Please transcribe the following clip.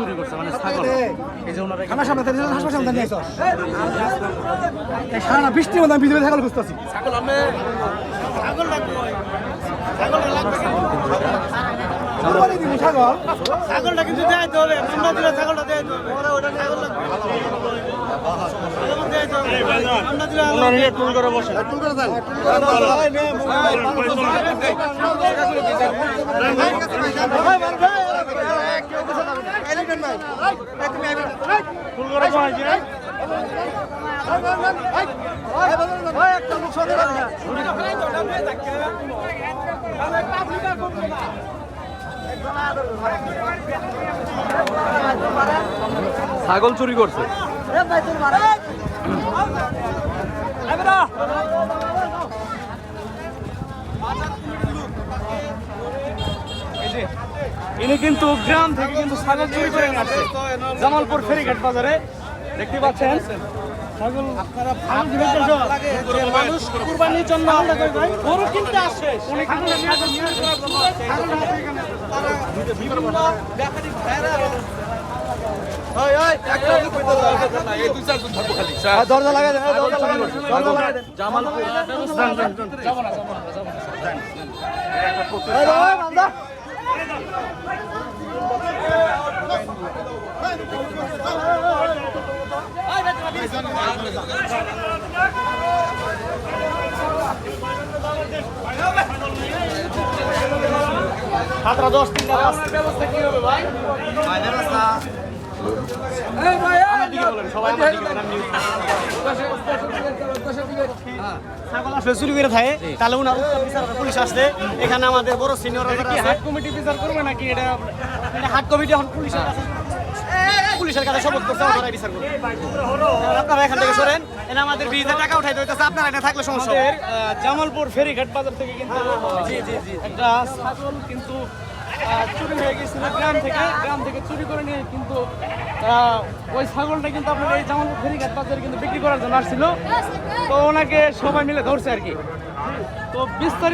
চুরি করছে মানে ছাগল। এই যে ওনারা আমার সামনে থেকে হাসপাতাল সামনে নিয়ে আসো। এই সারা না বৃষ্টির মধ্যে আমি বিধবা ছাগল খুঁজতেছি। ছাগল দিব ছাগল। ছাগলটা কিন্তু দেখাইতে হবে। আমরা দিলে ছাগলটা হবে। ছাগল লাগবে। দেখাইতে হবে। আমরা দিলে ওনারা নিয়ে টুল করে বসে। টুল করে বসে ছাগল চুরি করছে। ইনি কিন্তু গ্রাম থেকে কিন্তু ছাগল চুরি করে আসছে। জামালপুর ফেরিঘাট বাজারে। দেখতে পাচ্ছেন? ছাগল মানুষ কুরবানির জন্য গরু কিনতে আসে। উনি কিন্তু চুরি করার জন্য আসছে। বিভিন্ন ব্যাপারী ভাইরা দরজা লাগাই দেন দরজা লাগাই দেন দরজা লাগাই দেন। জামালপুর এই দাও, এই মালদা। সাতটা দশ তিন ব্যবস্থা কি হবে ভাই আসলে চুরি করে থাকে তাহলে উনার পুলিশ আসছে এখানে আমাদের বড় সিনিয়র কি হাট কমিটি বিচার করবে নাকি? এটা হাট কমিটি এখন পুলিশের কাছে পুলিশের কাছে শপথ করছে ওনারাই বিচার করবে আপনারা এখান থেকে সরেন। এটা আমাদের বিজে টাকা উঠাইতে হইতেছে আপনারা এটা থাকলে সমস্যা আমাদের জামালপুর ফেরিঘাট বাজার থেকে কিন্তু জি জি জি। একটা ছাগল কিন্তু চুরি হয়ে গেছিল গ্রাম থেকে। গ্রাম থেকে চুরি করে নিয়ে কিন্তু আহ, ওই ছাগলটা কিন্তু আপনার এই জামালপুর ফেরিঘাট বাজারে কিন্তু বিক্রি করার জন্য আসছিল। তো ওনাকে সবাই মিলে ধরছে আর কি। তো বিস্তারিত